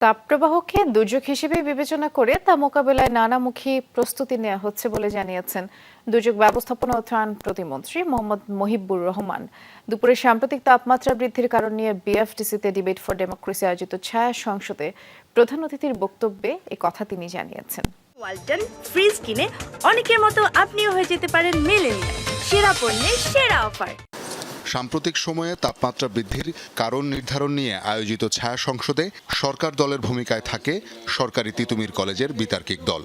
তাপপ্রবাহকে দুর্যোগ হিসেবে বিবেচনা করে তা মোকাবেলায় নানামুখী প্রস্তুতি নেওয়া হচ্ছে বলে জানিয়েছেন দুর্যোগ ব্যবস্থাপনা ও ত্রাণ প্রতিমন্ত্রী মোহাম্মদ মহিবুর রহমান। দুপুরে সাম্প্রতিক তাপমাত্রা বৃদ্ধির কারণ নিয়ে বিএফটিসিতে ডিবেট ফর ডেমোক্রেসি আয়োজিত ছায়া সংসদে প্রধান অতিথির বক্তব্যে এ কথা তিনি জানিয়েছেন। ওয়ালটন ফ্রিজ কিনে অনেকের মতো আপনিও হয়ে যেতে পারেন মেলেনিয়া সেরা পণ্যের সেরা অফার। সাম্প্রতিক সময়ে তাপমাত্রা বৃদ্ধির কারণ নির্ধারণ নিয়ে আয়োজিত ছায়া সংসদে সরকার দলের ভূমিকায় থাকে সরকারি তিতুমির কলেজের বিতার্কিক দল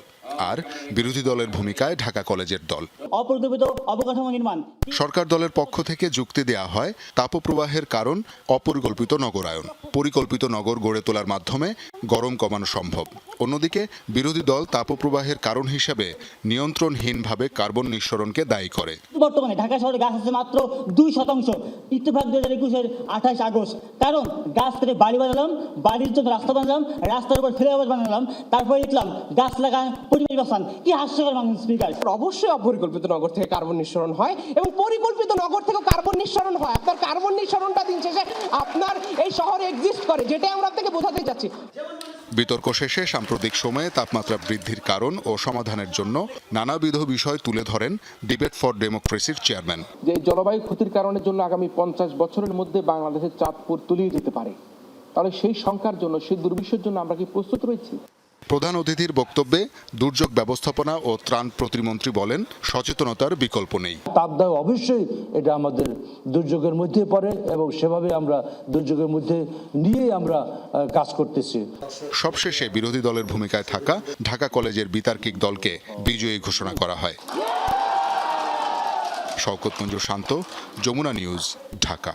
আর বিরোধী দলের ভূমিকায় ঢাকা কলেজের দল। অপরিকল্পিত অবকাঠামো নির্মাণ। সরকার দলের পক্ষ থেকে যুক্তি দেয়া হয় তাপপ্রবাহের কারণ অপরিকল্পিত নগরায়ন। পরিকল্পিত নগর গড়ে তোলার মাধ্যমে গরম কমানো সম্ভব। অন্যদিকে বিরোধী দল তাপপ্রবাহের কারণ হিসেবে নিয়ন্ত্রণহীনভাবে কার্বন নিঃসরণকে দায়ী করে। বর্তমানে ঢাকা শহরে গাছ আছে মাত্র দুই শতাংশ। ইত্তেফাক দুই হাজার একুশের আঠাশ আগস্ট। কারণ গাছ কেটে বাড়ি বানালাম বাড়ির জন্য রাস্তা বানালাম রাস্তার উপর ফ্লাইওভার বানালাম তারপরে লিখলাম গাছ লাগান পরিবেশ বাঁচান। কি হাস্যকর মানুষ স্পিকার। অবশ্যই অপরিকল্পিত নগর থেকে কার্বন নিঃসরণ হয় এবং পরিকল্পিত নগর থেকে কার্বন নিঃসরণ হয়। আপনার কার্বন নিঃসরণটা দিন শেষে আপনার এই শহরে এক্সিস্ট করে যেটাই আমরা আপনাকে বোঝাতে যাচ্ছি বিতর্ক শেষে সাম্প্রতিক সময়ে তাপমাত্রা বৃদ্ধির কারণ ও সমাধানের জন্য নানাবিধ বিষয় তুলে ধরেন ডিবেট ফর ডেমোক্রেসির চেয়ারম্যান। যে জলবায়ু ক্ষতির কারণের জন্য আগামী পঞ্চাশ বছরের মধ্যে বাংলাদেশের চাঁদপুর তুলিয়ে যেতে পারে। তাহলে সেই সংখ্যার জন্য, সেই দুর্বিষের জন্য আমরা কি প্রস্তুত রয়েছি? প্রধান অতিথির বক্তব্যে দুর্যোগ ব্যবস্থাপনা ও ত্রাণ প্রতিমন্ত্রী বলেন সচেতনতার বিকল্প নেই। তাপদাহ অবশ্যই এটা আমাদের দুর্যোগের মধ্যে পড়ে এবং সেভাবে আমরা দুর্যোগের মধ্যে নিয়েই আমরা কাজ করতেছি। সবশেষে বিরোধী দলের ভূমিকায় থাকা ঢাকা কলেজের বিতার্কিক দলকে বিজয়ী ঘোষণা করা হয়। শওকত মঞ্জুর শান্ত যমুনা নিউজ ঢাকা।